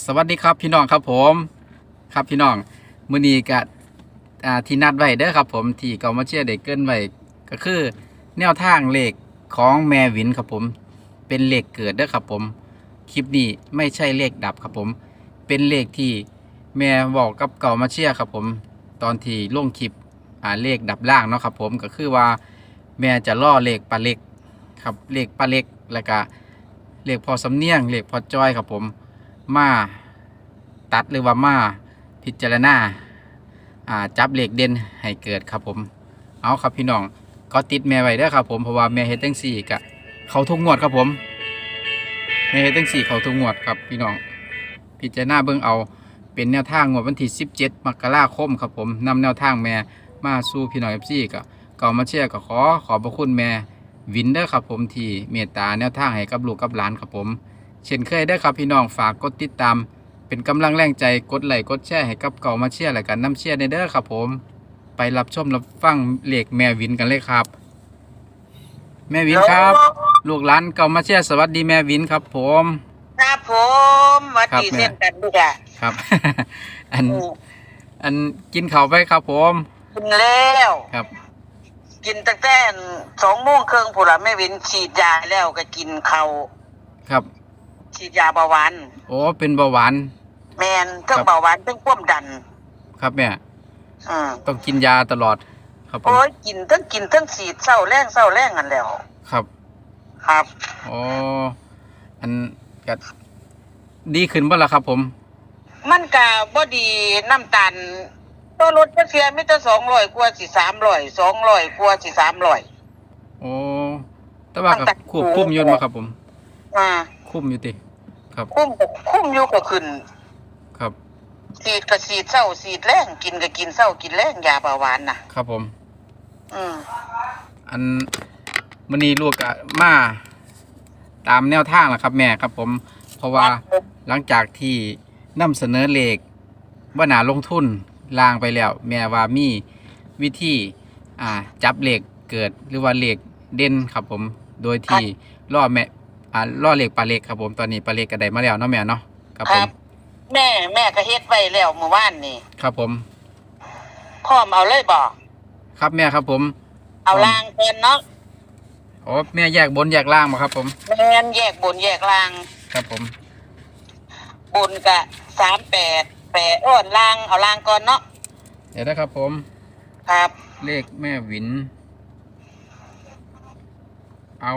สวัสดีครับพี่น้องครับผมครับพี่น้องมือนีก็อ่าที่นัดไว้เด้อครับ ผมที่เกามาเชียร์ได้เกินไว้ก็คือ แนวทางเลขของแมวินครับผม เป็นเลขเกิดเด้อครับผม คลิปนี้ไม่ใช่เลขดับครับผม เป็นเลขที่แม่บอกกับเก่ามาเชียครับผม ตอนที่ลงคลิปเลขดับล่างเนาะครับผมก็คือว่าแม่จะล่อเลขปลาเล็กครับเลขปลาเล็กแล้วก็เลขพอสำเนียงเลขพอจอยครับผม มาตัดหรือว่ามาพิจารณาอ่าจับเหล็กเด่นให้เกิดครับผม เอาครับพี่น้องก็ติดแม่ไว้ด้อครับผมเพราะว่าแม่เฮตั้งสี่กะเขาทุกงวดครับผมแม่เฮตั้งสี่เขาทุกงวดครับพี่น้อง พิจารณาเบิ่งเอาเป็นแนวทางงวดวันที่17มกราคมครับผมนำแนวทางแม่มาสู่พี่น้อง FC ก็ก็มาเชียร์ก็ขอขอบพระคุณแม่วินเด้อครับผมที่เมตตาแนวทางให้กับลูกกับหลานครับผม เช่นเคยได้อครับพี่น้องฝากกดติดตาม เป็นกำลังแรงใจกดไลค์กดแชร์ให้กับเก่ามาเชียร์และกันน้ำเชียร์ในเด้อครับผม ไปรับชมรับฟังเลขแม่วินกันเลยครับ แม่วินครับ ลูกหลานเก่ามาเชียร์สวัสดีแม่วินครับผม ครับผมหวัดครับดีแม่ เช่นกันด้วยค่ะครับ อันอืมอันกินข้าวไปครับผม กินแล้ว ครับ กินตั้งแต่สองโมงครึ่งผู้ละแม่วินฉีดยาแล้วก็กินเขาวครับ ฉีดยาเบาหวานโอ้เป็นเบาหวาน แมนทั้งครับ เบาหวานทั้งความดันครับแม่อืมต้องกินยาตลอด ครับผมโอ้ยกินทั้งกินทั้งฉีดเศร้าแรงเศร้าแรงกันแล้ว ครับครับอ๋ออันก็ดีขึ้นบ่ล่ะครับ ผมมันกะบ่ดีน้ำตาลตัวรถจะเสียไม่จะสองร้อยกว่าสิสามร้อยสองร้อยกว่าสิสามร้อย โอ้แต่ว่าตั้ก็งแต่ควบคุมอยุ่นมาครับผม อ่า คุมอยู่ติครับคุ้มก็คุ้มอยู่ก็ขึ้น ครับฉีดก็ฉีดเศร้าฉีดแรงกินก็กินเศร้ากินแรงยาเบาหวานน่ะครับผม อืมอันมันนี้ลูกอะมาตามแนวทางแหละครับแม่ครับ ผม เพราะว่าหลังจากที่นำเสนอเลขว่านาลงทุนลางไปแล้ว แม่ว่ามีวิธีอ่าจับเลขเกิดหรือว่าเลขเด่นครับผม โดยที่ล่อแม่ อ่าล่อเลขปลาเล็กครับผมตอนนี้ปลาเล็กก็ได้มาแล้วเนาะแม่เนาะครับคผรัมบแม่แม่ก็เฮ็ดไว้แล้วเมื่อวานนี่ครับผมพร้อมเอาเลยบอกครับแม่ครับผม เอาพร้อมลางเกินเนาะโอ้แม่แยกบนแยกล่างมาครับ ผมแม่นแยกบนแยกลาง ครับผม บนกะสามแปดแปดอ้อนลางเอาลางก่อนเนาะเดี๋ยวนะครับผม ครับ เลขแม่หวิน เอา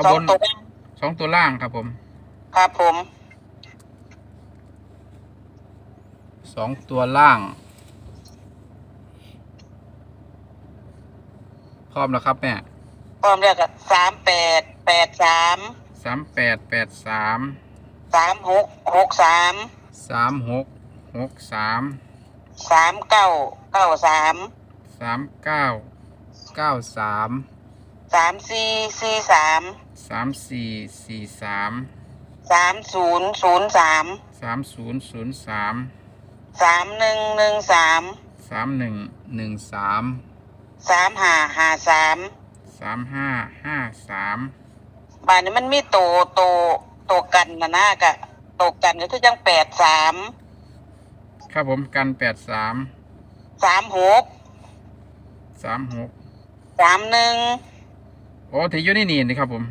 เอาสอบงนตัวสองตัวล่างครับผมครับผม สองตัวล่าง พร้อมแล้วครับแม่พร้อมแล้วก็สามแปดแปดสามสามแปดแปดสามสามหกหกสามสามหกหกสามสามเก้าเก้าสามสามเก้าเก้าสาม สามสี่สี่สามสามสี่สี่สามสามศูนย์ศูนย์สามสามศูนย์ศูนย์สามสามหนึ่งหนึ่งสามสามหนึ่งหนึ่งสามสามห้าห้าสามสามห้าห้าสามบ้านนี้มันมีโตโตโตกันนะนะกะโตกันก็คือยังแปดสามครับผมกันแปดสามสามหกสามหกสามหนึ่ง โอ้ที่อยู่ในนี่นี่ครับผม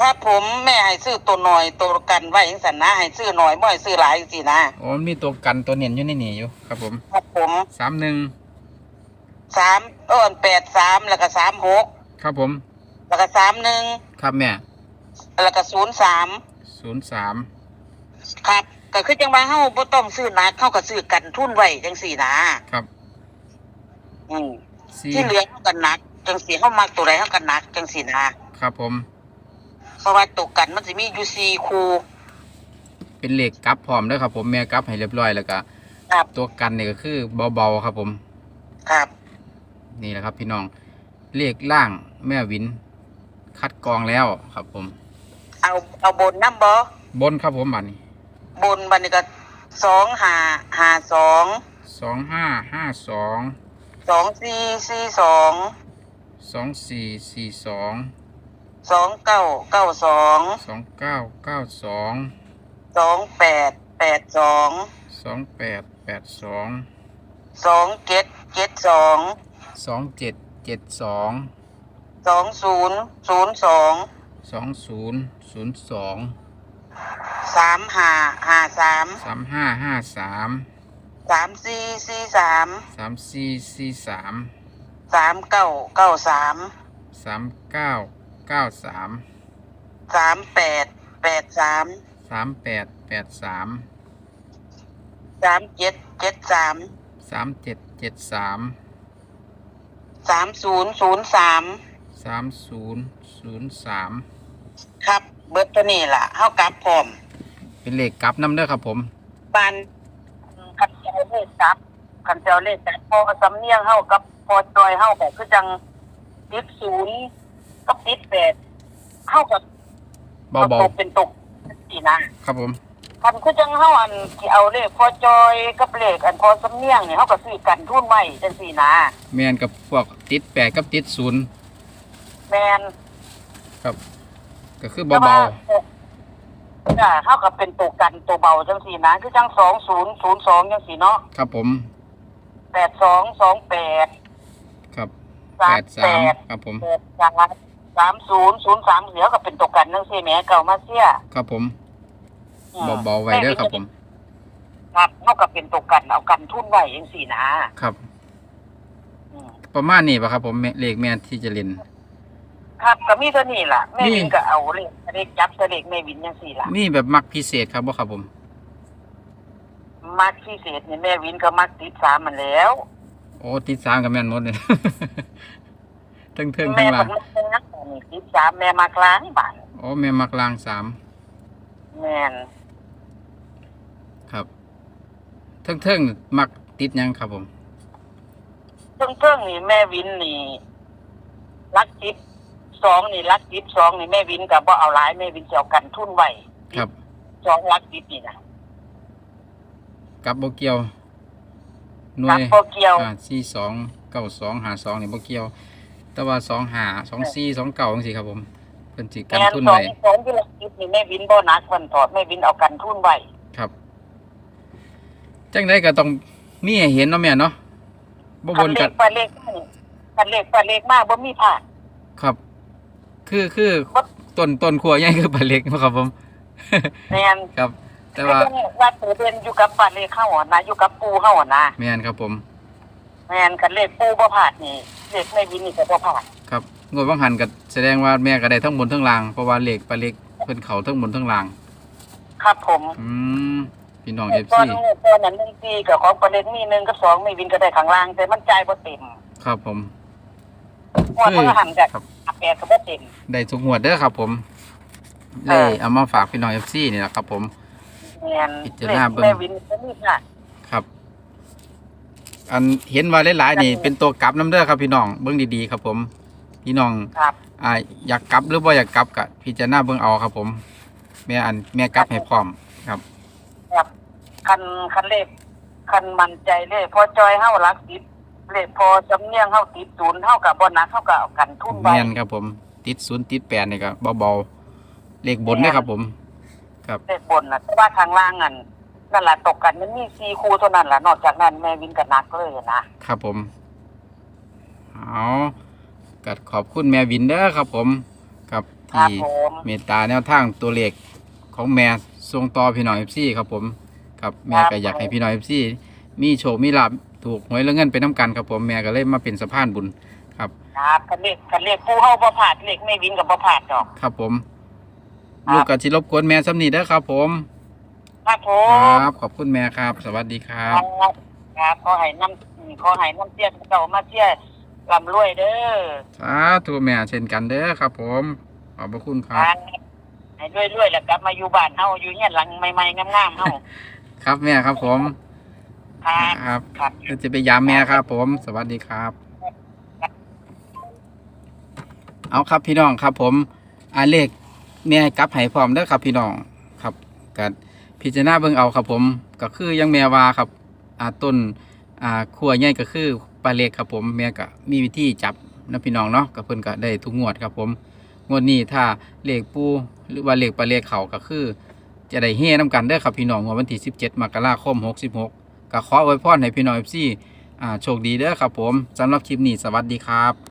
ถ้าผมแม่ให้ซื้อตัวหน่อยตัวกันไว้ยังสันนะให้ซื้อหน่อยบ่ให้ซื้อหลายสินะโอ้มีตัวกันตัวเน่นอยู่ในนี่อยู่ครับผมครับผมสามหนึ่งสามเอินแปดสามแล้วก็สามหกครับผม แล้วก็สามหนึ่งครับแม่แล้วก็ศูนย์สามศูนย์สามครับ ก็คือจังว่าเฮาบ่ต้องซื้อหนักเฮาก็ซื้อกันทุนไว้จังสี่นะครับ อืมสี่ที่เหลือเฮากันหนัก จังสี่เฮามักตัวใดเฮากันหนักจังสี่นะครับผม เพราะว่าตัวกันมันสิมีอยู่สี่คู่เป็นเหล็กกลับพร้อมเด้อครับ ผมแม่กลับให้เรียบร้อยแล้วก็ครับ ตัวกันนี่ก็คือเบาๆครับผม ครับ นี่แหละครับพี่น้องเลขล่างแม่วิน คัดกรองแล้วครับผม เอาเอาบนน้ำบ่บนครับผมบัดนี้บนบัดนี้ก็สองห้าห้าสองสองห้าห้าสองสองสี่สี่สอง สองสี่สี่สองสองเก้าเก้าสองสองเก้าเก้าสองสองแปดแปดสองสองแปดแปดสองสองเจ็ดเจ็ดสองสองเจ็ดเจ็ดสองสองศูนย์ศูนย์สองสองศูนย์ศูนย์สองสามห้าห้าสามสามห้าห้าสามสามสี่สี่สามสามสี่สี่สาม สามเก้าเก้าสามสามเก้าเก้าสามสามแปดแปดสามสามแปดแปดสามสามเจ็ดเจ็ดสามสามเจ็ดเจ็ดสามสามศูนย์ศูนย์สามสามศูนย์ศูนย์สามครับ เบิร์ตตัวนี้ล่ะเฮากลับพร้อมเป็นเลขกลับน้ำเด้อครับผมปานคันเจ้าเลขกลับคันเจ้าเลขกลับพอสำเนียงเฮากับ พอจอยเฮาแบบคือจังติดศูนย์กับติดแปดเฮากับเบาตกเป็นตกสีนะๆครับผมคันคือจังเฮาอันที่เอาเลขพอจอยกับเลขอันพอสำเนียงเนี่ยเฮาก็ซื้อกันทุนไว้จังซี่นะแมนกับพวกติดแปดกับติดศูนย์แม่นครับ ก็คือแต่เบาว่าจ้ะเฮาก็เป็นตัวกันตัวเบาจังซี่นะ คือจัง2002จังซี่เนาะๆครับผม8228 ครับสาแปมดแปสามดครับผม แปดสามสามศูนย์ศูนย์สามเสียก็เป็นตัวกันนั่งเสียแหม่เก่ามาเสียครับผมอืมเบาๆไว้เด้อครับผม ครับเท่ากับเป็นตัวกันเอากันทุนไว้ยังสี่นะครับ อืมประมาณนี้ป่ะครับผมแม่เลขแม่ที่จะเล่น ครับก็มีเท่านี้ล่ะแม่นี่ วินก็เอาเลขเลขจับแต่เลขแม่วินยังสี่ล่ะนี่แบบมักพิเศษครับบ่ครับผม มักพิเศษนี่แม่วินก็มักติดสามมันแล้ว โอ้ติดสามกับแม่นหมดเลย ทั้งเทิงทั้แม่งผล่างมนักนี่ติดสามแม่มักล้างบ้านโอ้แม่มักลางสามแม่นครับเทิงเทิงมักติดหยังครับผมเพิ่งเพิ่งนี่แม่วินนี่รักจิตสองนี่รักจิตสองนี่แม่วินก็บ่เอาหลายแม่วินจะเอากันทุนไว้ครับสองรักจิตนี่นะกับโบเกียวหน่รัวกยโปเกียว อ่าสี่สองเก้าสองหาสองนี่โบเกียว แต่ว่าสองหาสองสี่สองเก้าจังซี่ครับผมเพิ่นสิกันแม่นทุนสองไว้สองที่รักจิตนี่แม่วินบ่นักคนถอดแม่วินเอากันทุนไว้ครับจังไดก็ต้องมีให้เห็นเนาะแม่เนาะบ่บคันนเลกัขนปลาเลขคันเลขปลาเลขมากบ่มีผ่านครับ คือคือบ่ต้นต้นขัวใหญ่คือปลาเล็กเนาะครับผมแม่นครับ แต่ว่าคือว่าตัวเด่นอยู่กับปลาเลขเฮาอะนะอยู่กับปูเฮาอะนะแม่นครับผม แม่นคันเลขปูบ่ผ่านนี่เลขแม่วินนี่ก็บ่ผ่านครับงวดว่างหันก็แสดงว่าแม่ก็ได้ทั้งบนทั้งล่างเพราะว่าเลขปลาเล็กเพิ่นเขาทั้งบนทั้งล่าง ครับผมอืมพี่น้องต FC อนตอนนั้นหนึ่งปีกับของปลาเลขมีหนึ่งกับสองแม่วินก็ได้ข้างล่าง แต่มันจ่ายบ่เต็มครับผม งวดมันหันกันครับแปดก็บ่เต็ม ได้ทุกงวดเด้อครับ ผมเอเลอยเอามาฝากพี่น้อง FC นี่แหละครับ ผม แม่นพิจารณาเบิ่ง แม่วินก็มีผ่านครับ อันเห็นว่าหลายๆนี่ เป็นตัวกลับน้ำเด้อครับพี่น้องเบิ่งดีๆครับ ผมพี่น้องครับ อ่าอยากกลับหรือบ่อยากกลับก็พิจารณาเบิ่งเอาครับ ผม แม่อันแม่กลับให้พร้อมครับ ครับคันคันเลขคันมั่นใจเลขพอจอยเฮารักติดเลขพอจำเนียงเฮาติดศูนย์เฮากับบ่หนักเฮาก็เอากันทุนไว้แม่นครับ ผม ติดศูนย์ติดแปดนี่ก็เบาๆเลขบนเด้อครับผม ครับเลขบนน่ะแต่ว่าข้างล่างนั่น นั่นล่ะตกกันมันมี4คู่เท่านั้นล่ะนอกจากนั้นแม่วินก็หนักเลยนะครับผมเอาก็ขอบคุณแม่วินเด้อครับผมกับครับที่ผมเมตตาแนวทางตัวเลขของแม่ส่งต่อพี่น้อง FC ครับผมครับแม่ก็อยากให้พี่น้อง FC มีโชคมีลาภถูกหวยแล้วเงินไปน้ำกันครับผมแม่ก็เลยมาเป็นสะพานบุญครับครับคันเลขคันเลขผู้เฮาบ่พลาดเลขแม่วินก็บ่พลาดดอก ครับผมครับลูกกับชิรบกวนแม่สำนีเด้อครับผม ครับผคมรับ ขอบคุณแม่ครับ สวัสดีครับ ครับครับขอให้น้ำขอให้น้ำเสียเก่ามาเสียร่ำรวยเด้อสาธุแม่เช่นกันเด้อครับ ผม ขอบพระคุณคครับ รับให้รวยๆแล้วกลับมาอยู่บ้านเฮาอยู่เนี่ยหลังใหม่ๆงามๆเฮาครับแม่ครับผม ครับครับครับ เดี๋ยวจะไปยามแม่ครับ ผม สวัสดีครับ เอาครับพี่น้องครับผมอาเลขแม่กลับให้พร้อมเด้อครับพี่น้องครับกั พิจารณาเบิ่งเอาครับผมก็คือยังแมวาครับอ่าต้นอ่าขั้วใหญ่ก็คือปลาเล็กครับผมแม่ก็มีวิธีจับนะพี่น้องเนาะกับเพิ่นก็ได้ทุกงวดครับผมงวดนี้ถ้าเลขปูหรือว่าเลขปลาเล็กเขาก็คือ จะได้เฮ่น้ำกันเด้อครับพี่น้องวันที่ 17มกราคม 66ก็ขออวยพรให้พี่น้อง FC อ่าโชคดีเด้อครับผมสำหรับคลิปนี้สวัสดีครับ